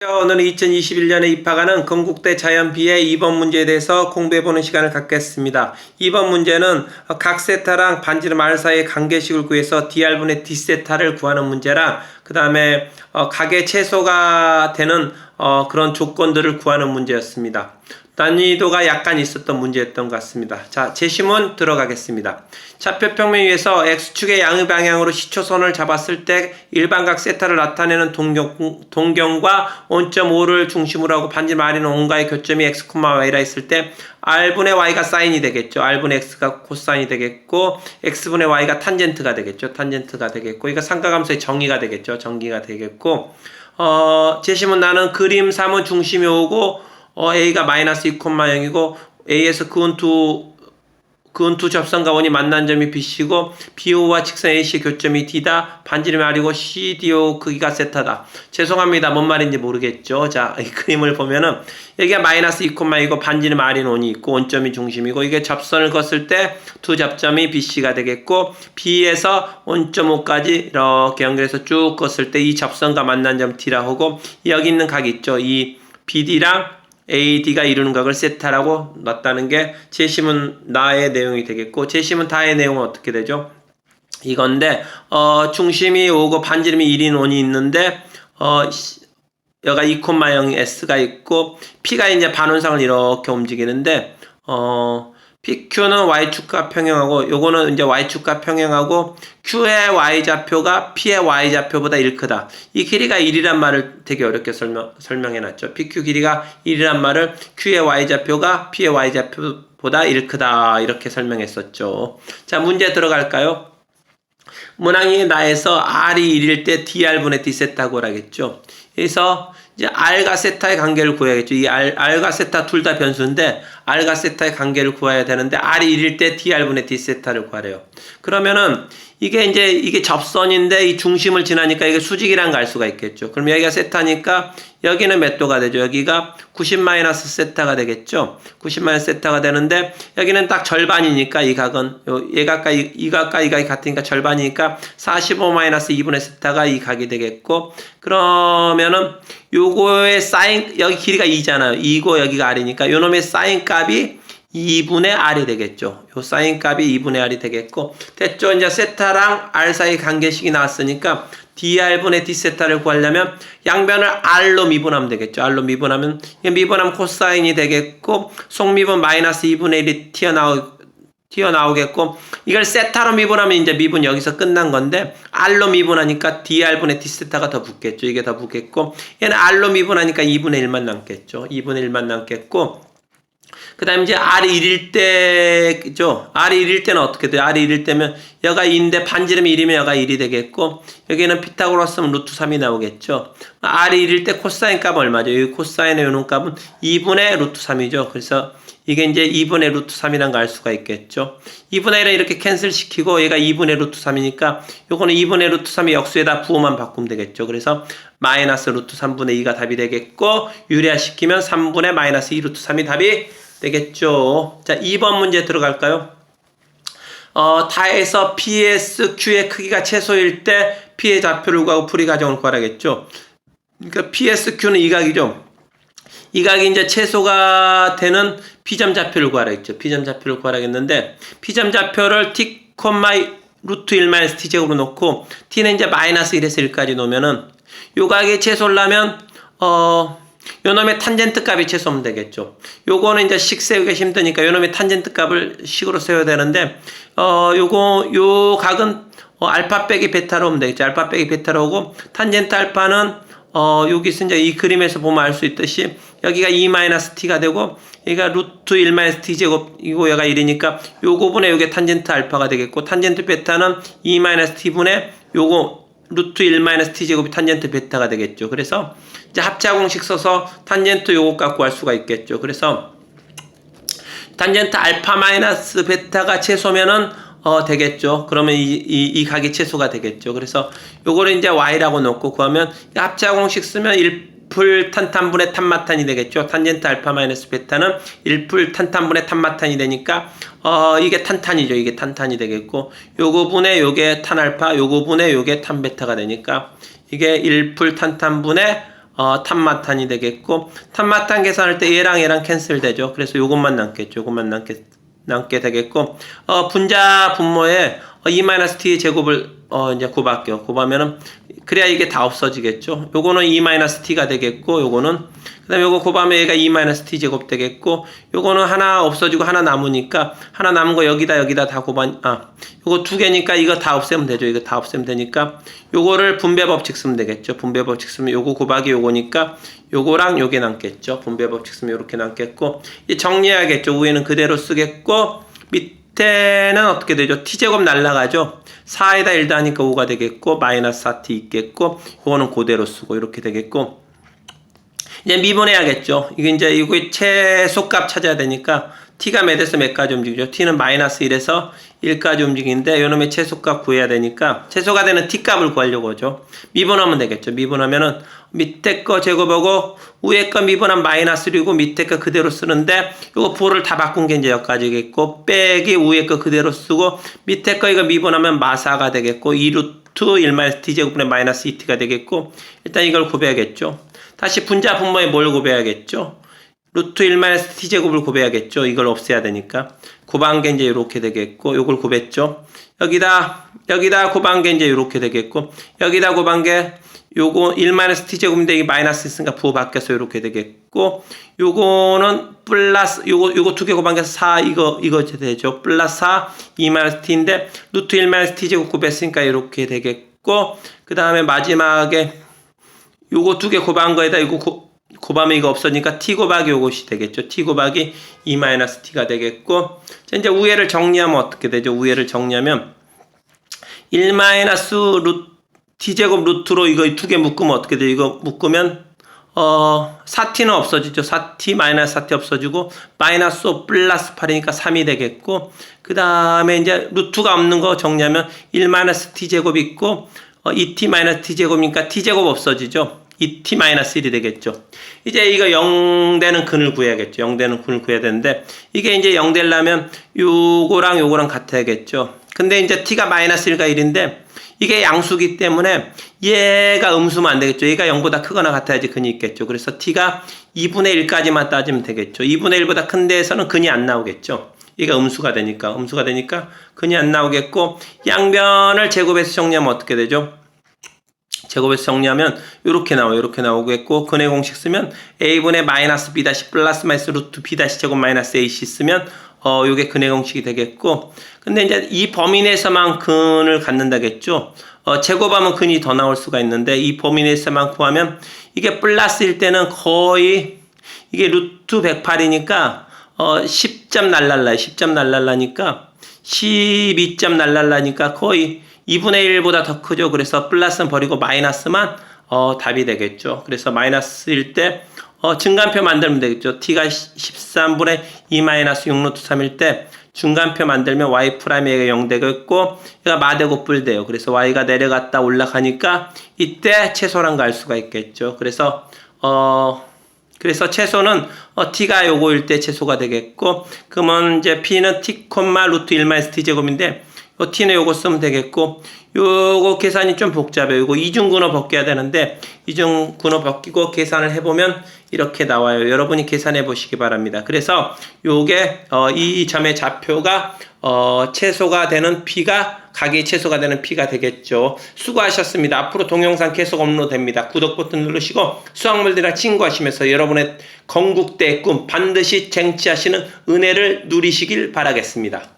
오늘은 2021년에 입학하는 건국대 자연비의 2번 문제에 대해서 공부해보는 시간을 갖겠습니다. 2번 문제는 각 세타랑 반지름 R 사이의 관계식을 구해서 Dr분의 D세타를 구하는 문제랑 그 다음에 각의 최소가 되는 어, 그런 조건들을 구하는 문제였습니다. 난이도가 약간 있었던 문제였던 것 같습니다. 자, 제시문 들어가겠습니다. 좌표 평면 위에서 X축의 양의 방향으로 시초선을 잡았을 때 일반각 세타를 나타내는 동경, 동경과 5.5를 중심으로 하고 반지름 R이는 온가의 교점이 X, Y라 했을 때 R분의 Y가 사인이 되겠죠. R분의 X가 코사인이 되겠고 X분의 Y가 탄젠트가 되겠죠. 탄젠트가 되겠고 이거 삼각함수의 정의가 되겠죠. 정의가 되겠고 어, 제시문 나는 그림 3은 중심이 오고 어, A가 마이너스 2,0이고 A에서 그은투 그은투 접선과 원이 만난 점이 BC고 BO와 직선 AC 교점이 D다. 반지름이 R이고 CDO 크기가 세타다. 죄송합니다. 뭔 말인지 모르겠죠. 자, 이 그림을 보면은 여기가 마이너스 2,2고 반지름 R인 원이 있고 원점이 중심이고 이게 접선을 걷을 때 두 접점이 BC가 되겠고 B에서 1.5까지 이렇게 연결해서 쭉 걷을 때 이 접선과 만난 점 D라 하고 여기 있는 각 있죠. 이 BD랑 AD가 이루는 각을 세타라고 놨다는 게 제시문 나의 내용이 되겠고 제시문 다의 내용은 어떻게 되죠? 이건데 어 중심이 오고 반지름이 1인 원이 있는데 어 여가 2,0 S가 있고 P가 이제 반원상을 이렇게 움직이는데 어 PQ는 Y축과 평행하고 요거는 이제 Y축과 평행하고 Q의 Y좌표가 P의 Y좌표보다 1 크다. 이 길이가 1이란 말을 되게 어렵게 설명, 설명해 놨죠. PQ 길이가 1이란 말을 Q의 Y좌표가 P의 Y좌표보다 1 크다. 이렇게 설명했었죠. 자, 문제 들어갈까요? 문항이 나에서 R이 1일 때 DR분의 D세타고 라겠죠. 그래서 이제 R과 세타의 관계를 구해야겠죠. 이 R, R과 세타 둘 다 변수인데 R과 세타의 관계를 구해야 되는데 R이 1일 때 DR분의 D세타를 구하래요. 그러면은 이게 이제 이게 접선인데 이 중심을 지나니까 이게 수직이란 갈 수가 있겠죠. 그럼 여기가 세타니까 여기는 몇 도가 되죠? 여기가 90 마이너스 세타가 되겠죠. 90 마이너스 세타가 되는데 여기는 딱 절반이니까 이 각은 이 각과 이, 이 각과 이 각이 같으니까 절반이니까 45 마이너스 2분의 세타가 이 각이 되겠고 그러면은 요거의 사인 여기 길이가 2잖아요. 2고 여기가 R이니까 요 놈의 사인 값이 2분의 R이 되겠죠. 요 사인 값이 2분의 R이 되겠고 됐죠. 이제 세타랑 R 사이 관계식이 나왔으니까 dr분의 d세타를 구하려면 양변을 r로 미분하면 되겠죠. r로 미분하면 미분하면 코사인이 되겠고 속미분 마이너스 2분의 1이 튀어나오 튀어나오겠고 이걸 세타로 미분하면 이제 미분 여기서 끝난 건데 r로 미분하니까 dr분의 d세타가 더 붙겠죠. 이게 더 붙겠고 얘는 r로 미분하니까 2분의 1만 남겠죠. 2분의 1만 남겠고 그 다음에 이제 R이 1일 때죠. R이 1일 때는 어떻게 돼요? R이 1일 때면 여가 2인데 반지름이 1이면 여가 1이 되겠고 여기는 피타고라스면 루트 3이 나오겠죠. R이 1일 때 코사인 값 얼마죠? 이 코사인의 요놈 값은 2분의 루트 3이죠. 그래서 이게 이제 2분의 루트 3이란 걸 알 수가 있겠죠. 2분의 1을 이렇게 캔슬 시키고 얘가 2분의 루트 3이니까 요거는 2분의 루트 3의 역수에다 부호만 바꾸면 되겠죠. 그래서 마이너스 루트 3분의 2가 답이 되겠고 유리화시키면 3분의 마이너스 2 루트 3이 답이 되겠죠. 자, 2번 문제 들어갈까요? 어, 타에서 PSQ의 크기가 최소일 때 P의 좌표를 구하고 풀이 과정을 구하라겠죠. 그러니까 PSQ는 이 각이죠. 이 각이 이제 최소가 되는 P점 좌표를 구하라 했죠. P점 좌표를 구하라겠는데 P점 좌표를 T, 루트 1 마이너스 T제곱으로 놓고 T는 이제 마이너스 1에서 1까지 놓으면은 요 각의 최소라면 어 요놈의 탄젠트 값이 최소면 되겠죠. 요거는 이제 식 세우기 힘드니까 요놈의 탄젠트 값을 식으로 세워야 되는데 어 요거 요 각은 어, 알파 빼기 베타로 오면 되겠죠. 알파 빼기 베타로 오고 탄젠트 알파는 어 여기서 이제 이 그림에서 보면 알 수 있듯이 여기가 2-t가 되고 여기가 루트 1-t 제곱 이거 얘가 1이니까 요거분의 요게 탄젠트 알파가 되겠고 탄젠트 베타는 2-t분의 요거 루트 1-t 제곱이 탄젠트 베타가 되겠죠. 그래서 이제 합차 공식 써서 탄젠트 요거 갖고 할 수가 있겠죠. 그래서 탄젠트 알파 마이너스 베타가 최소면은 어 되겠죠. 그러면 이, 이, 이 각이 최소가 되겠죠. 그래서 요거를 이제 y라고 놓고 구하면 합차 공식 쓰면 1풀 탄탄분의 탄마탄이 되겠죠. 탄젠트 알파 마이너스 베타는 1풀 탄탄분의 탄마탄이 되니까 어 이게 탄탄이죠. 이게 탄탄이 되겠고 요거 분의 요게 탄알파, 요거 분의 요게 탄베타가 되니까 이게 1풀 탄탄분의 어, 탄마탄이 되겠고 탄마탄 계산할 때 얘랑 얘랑 캔슬 되죠. 그래서 요것만 남겠죠. 요것만 남게 남게 되겠고 어, 분자 분모에 어, 2-t의 제곱을 어, 이제 곱할게요. 곱하면은 그래야 이게 다 없어지겠죠. 요거는 2-t가 되겠고 요거는 그다음에 요거 곱하면 얘가 2-t 제곱 되겠고 요거는 하나 없어지고 하나 남으니까 하나 남은 거 여기다 여기다 다 곱하 아 요거 두 개니까 이거 다 없애면 되죠. 이거 다 없애면 되니까 요거를 분배 법칙 쓰면 되겠죠. 분배 법칙 쓰면 요거 곱하기 요거니까 요거랑 요게 남겠죠. 분배 법칙 쓰면 요렇게 남겠고 정리해야겠죠. 위에는 그대로 쓰겠고 밑에는 어떻게 되죠? t제곱 날라가죠. 4에다 1 더하니까 5가 되겠고 마이너스 4t 있겠고 요거는 그대로 쓰고 이렇게 되겠고 이제 미분해야겠죠. 이게 이제 이거 최소값 찾아야 되니까 t가 몇에서 몇까지 움직이죠. t는 마이너스 1에서 1까지 움직이는데 요놈의 최소값 구해야 되니까 최소가 되는 t 값을 구하려고 하죠. 미분하면 되겠죠. 미분하면은 밑에 거 제곱하고 위에 거 미분한 마이너스 1이고 밑에 거 그대로 쓰는데 요거 부호를 다 바꾼 게 이제 여기까지겠고 빼기 위에 거 그대로 쓰고 밑에 거 이거 미분하면 마사가 되겠고 2루트 1 마이너스 t 제곱분의 마이너스 2t가 되겠고 일단 이걸 구해야겠죠. 다시 분자 분모에 뭘 구해야겠죠? 루트 1마이너스 t제곱을 곱해야겠죠. 이걸 없애야 되니까. 게 이제 이렇게 되겠고, 요걸 곱했죠. 여기다, 여기다 게 이제 이렇게 되겠고, 여기다 게 요거 1마이너스 t제곱인데 이게 마이너스 있으니까 부호 바뀌어서 이렇게 되겠고, 요거는 플러스, 요거, 요거 두 개 곱한 게 4, 이거, 이거 되죠. 플러스 4, 2마이너스 t인데, 루트 1마이너스 t제곱 곱했으니까 이렇게 되겠고, 그 다음에 마지막에 요거 두 개 곱한 거에다 이거 고, 곱하면 이거 없어지니까 t 곱하기 요것이 되겠죠. t 곱하기 2-t가 되겠고 자, 이제 우회를 정리하면 어떻게 되죠? 우회를 정리하면 1 루트 t제곱 루트로 이거 두 개 묶으면 어떻게 돼요? 이거 묶으면 어 4t는 없어지죠. 4t 마이너스 4t 없어지고 마이너스 5 플러스 8이니까 3이 되겠고 그 다음에 이제 루트가 없는 거 정리하면 1 t제곱 있고 어, 2t 마이너스 t제곱이니까 t제곱 없어지죠. 2t 마이너스 1이 되겠죠. 이제 이거 0 되는 근을 구해야겠죠. 0 되는 근을 구해야 되는데 이게 이제 0 되려면 요거랑 요거랑 같아야겠죠. 근데 이제 t가 마이너스 1과 1인데 이게 양수기 때문에 얘가 음수면 안 되겠죠. 얘가 0보다 크거나 같아야지 근이 있겠죠. 그래서 t가 2분의 1까지만 따지면 되겠죠. 2분의 1보다 큰 데에서는 근이 안 나오겠죠. 얘가 음수가 되니까 음수가 되니까 근이 안 나오겠고 양변을 제곱해서 정리하면 어떻게 되죠? 제곱해서 정리하면 이렇게 나와요. 이렇게 나오겠고 근의 공식 쓰면 a분의 마이너스 b 다시 플러스 마이너스 루트 b 다시 제곱 마이너스 ac 쓰면 어 요게 근의 공식이 되겠고 근데 이제 이 범위 내에서만 근을 갖는다겠죠. 어 제곱하면 근이 더 나올 수가 있는데 이 범위 내에서만 구하면 이게 플러스일 때는 거의 이게 루트 108이니까 어 10점 날랄라요. 10점 날랄라니까 12점 날랄라니까 거의 2분의 1보다 더 크죠. 그래서 플러스는 버리고 마이너스만 어, 답이 되겠죠. 그래서 마이너스일 때 어, 증간표 만들면 되겠죠. t가 13분의 2 마이너스 6루트 3일 때 중간표 만들면 y 프라임이 0 되겠고 얘가 마대고 뿔돼요. 그래서 y가 내려갔다 올라가니까 이때 최소란 거알 수가 있겠죠. 그래서 어 그래서 최소는 어, t가 요거일 때 최소가 되겠고 그러면 이제 p는 t, 루트 1 마이너스 t 제곱인데 요 t는 요거 쓰면 되겠고 요거 계산이 좀 복잡해요. 요거 이중근호 벗겨야 되는데 이중근호 벗기고 계산을 해보면 이렇게 나와요. 여러분이 계산해 보시기 바랍니다. 그래서 요게 어, 이 점의 좌표가 어, 최소가 되는 p가 각이 최소가 되는 p가 되겠죠. 수고하셨습니다. 앞으로 동영상 계속 업로드됩니다. 구독 버튼 누르시고 수학물들이랑 친구하시면서 여러분의 건국대 꿈 반드시 쟁취하시는 은혜를 누리시길 바라겠습니다.